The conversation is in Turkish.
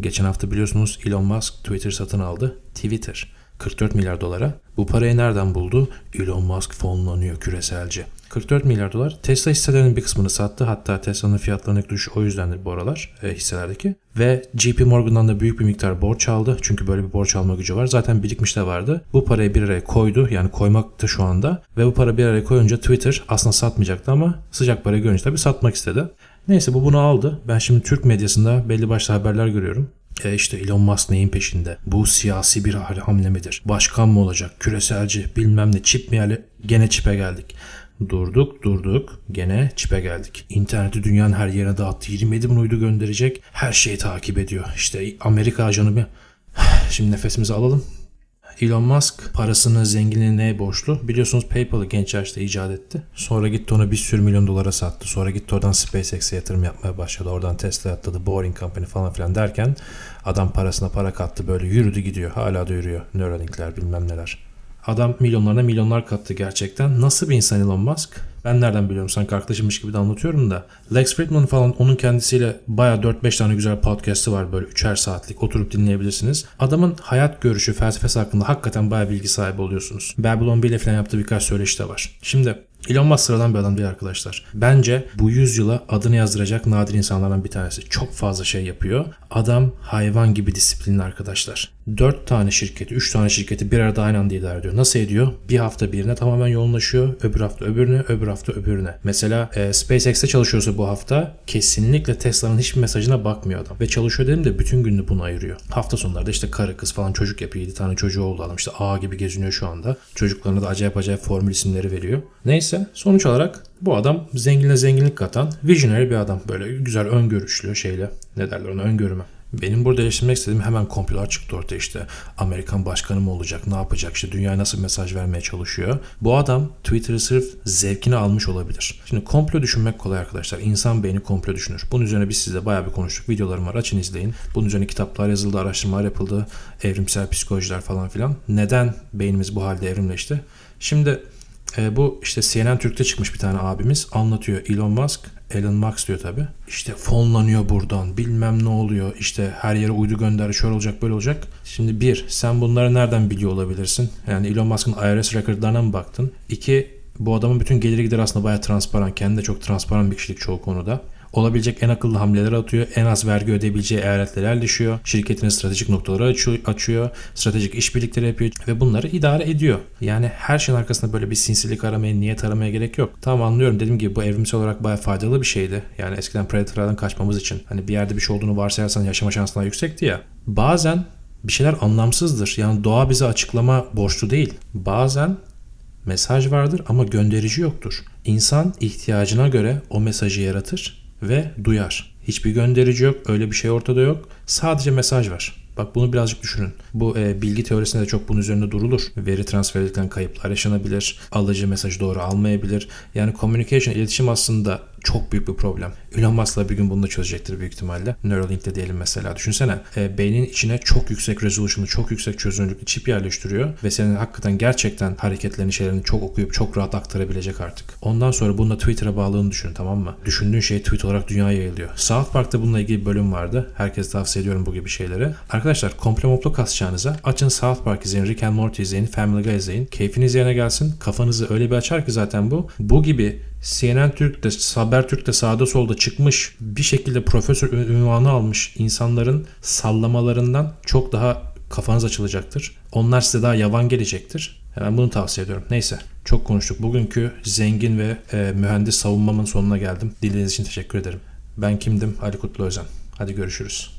Geçen hafta biliyorsunuz Elon Musk Twitter satın aldı. Twitter. 44 milyar dolara. Bu parayı nereden buldu? Elon Musk fonlanıyor küreselci. 44 milyar dolar. Tesla hisselerinin bir kısmını sattı. Hatta Tesla'nın fiyatlarındaki düşüş o yüzdendir bu aralar e, hisselerdeki. Ve JP Morgan'dan da büyük bir miktar borç aldı. Çünkü böyle bir borç alma gücü var. Zaten birikmiş de vardı. Bu parayı bir araya koydu. Yani koymakta şu anda. Ve bu para bir araya koyunca Twitter aslında satmayacaktı ama sıcak parayı görünce tabii satmak istedi. Neyse bu bunu aldı. Ben şimdi Türk medyasında belli başlı haberler görüyorum. E işte Elon Musk neyin peşinde? Bu siyasi bir hamle midir? Başkan mı olacak? Küreselci bilmem ne çip mi yani? Gene çipe geldik. Durduk durduk gene çipe geldik. İnterneti dünyanın her yerine dağıttı. 27 bin uydu gönderecek. Her şeyi takip ediyor. İşte Amerika ajanı bir... Şimdi nefesimizi alalım. Elon Musk parasını zenginliğine borçlu? Biliyorsunuz PayPal'ı genç yaşta icat etti. Sonra gitti ona bir sürü milyon dolara sattı. Sonra gitti oradan SpaceX'e yatırım yapmaya başladı. Oradan Tesla atladı, Boring Company falan filan derken adam parasına para kattı. Böyle yürüdü gidiyor. Hala da yürüyor. Neuralink'ler bilmem neler. Adam milyonlarına milyonlar kattı gerçekten. Nasıl bir insan Elon Musk? Ben nereden biliyorum sanki arkadaşımmış gibi de anlatıyorum da. Lex Fridman falan onun kendisiyle baya 4-5 tane güzel podcast'ı var böyle 3'er saatlik oturup dinleyebilirsiniz. Adamın hayat görüşü, felsefesi hakkında hakikaten baya bilgi sahibi oluyorsunuz. Babylon 1 ile falan yaptığı birkaç söyleşi de var. Şimdi Elon Musk sıradan bir adam değil arkadaşlar. Bence bu yüzyıla adını yazdıracak nadir insanlardan bir tanesi. Çok fazla şey yapıyor. Adam hayvan gibi disiplinli arkadaşlar. 4 tane şirketi, 3 tane şirketi bir arada aynı anda idare ediyor. Nasıl ediyor? Bir hafta birine tamamen yoğunlaşıyor. Öbür hafta öbürüne, öbür hafta öbürüne. Mesela e, SpaceX'te çalışıyorsa bu hafta kesinlikle Tesla'nın hiçbir mesajına bakmıyor adam. Ve çalışıyor dedim de bütün gününü bunu ayırıyor. Hafta sonlarda işte karı kız falan çocuk yapıyor. 7 tane çocuğu oldu adam. İşte A gibi geziniyor şu anda. Çocuklarına da acayip acayip formül isimleri veriyor. Neyse sonuç olarak bu adam zenginle zenginlik katan visionary bir adam. Böyle güzel öngörüşlü şeyle ne derler ona öngörüme. Benim burada eleştirmek istediğim hemen komplolar çıktı ortaya işte. Amerikan başkanı mı olacak, ne yapacak, işte dünyaya nasıl mesaj vermeye çalışıyor. Bu adam Twitter'ı sırf zevkini almış olabilir. Şimdi komplo düşünmek kolay arkadaşlar. İnsan beyni komplo düşünür. Bunun üzerine biz sizle bayağı bir konuştuk. Videolarım var açın izleyin. Bunun üzerine kitaplar yazıldı, araştırmalar yapıldı. Evrimsel psikolojiler falan filan. Neden beynimiz bu halde evrimleşti? Şimdi e, bu işte CNN Türk'te çıkmış bir tane abimiz anlatıyor. Elon Musk, Elon Musk diyor tabi. İşte fonlanıyor buradan bilmem ne oluyor. İşte her yere uydu gönder şöyle olacak böyle olacak. Şimdi bir sen bunları nereden biliyor olabilirsin? Yani Elon Musk'ın IRS recordlarına mı baktın? İki bu adamın bütün geliri gider aslında bayağı transparan. Kendi de çok transparan bir kişilik çoğu konuda olabilecek en akıllı hamleler atıyor. En az vergi ödeyebileceği eyaletleri yerleşiyor. Şirketinin stratejik noktaları açıyor. Stratejik işbirlikleri yapıyor ve bunları idare ediyor. Yani her şeyin arkasında böyle bir sinsilik aramaya, niyet aramaya gerek yok. Tamam anlıyorum. Dediğim gibi bu evrimsel olarak bayağı faydalı bir şeydi. Yani eskiden predatorlardan kaçmamız için. Hani bir yerde bir şey olduğunu varsayarsan yaşama şansı daha yüksekti ya. Bazen bir şeyler anlamsızdır. Yani doğa bize açıklama borçlu değil. Bazen mesaj vardır ama gönderici yoktur. İnsan ihtiyacına göre o mesajı yaratır ve duyar. Hiçbir gönderici yok, öyle bir şey ortada yok. Sadece mesaj var. Bak bunu birazcık düşünün. Bu e, bilgi teorisinde de çok bunun üzerinde durulur. Veri transfer edilirken kayıplar yaşanabilir. Alıcı mesajı doğru almayabilir. Yani communication, iletişim aslında çok büyük bir problem. Elon Musk'la bir gün bunu da çözecektir büyük ihtimalle. Neuralink'te diyelim mesela. Düşünsene e, beynin içine çok yüksek resolution'lu, çok yüksek çözünürlüklü çip yerleştiriyor ve senin hakikaten gerçekten hareketlerini, şeylerini çok okuyup çok rahat aktarabilecek artık. Ondan sonra bununla Twitter'a bağlılığını düşün tamam mı? Düşündüğün şey tweet olarak dünyaya yayılıyor. South Park'ta bununla ilgili bir bölüm vardı. Herkese tavsiye ediyorum bu gibi şeyleri. Arkadaşlar komple moplo kasacağınıza açın South Park izleyin, Rick and Morty izleyin, Family Guy izleyin. Keyfiniz yerine gelsin. Kafanızı öyle bir açar ki zaten bu. Bu gibi CNN Türk'te, Haber Türk'te sağda solda çıkmış bir şekilde profesör ünvanı almış insanların sallamalarından çok daha kafanız açılacaktır. Onlar size daha yavan gelecektir. Hemen bunu tavsiye ediyorum. Neyse çok konuştuk. Bugünkü zengin ve e, mühendis savunmamın sonuna geldim. Dinlediğiniz için teşekkür ederim. Ben kimdim? Ali Kutlu Özen. Hadi görüşürüz.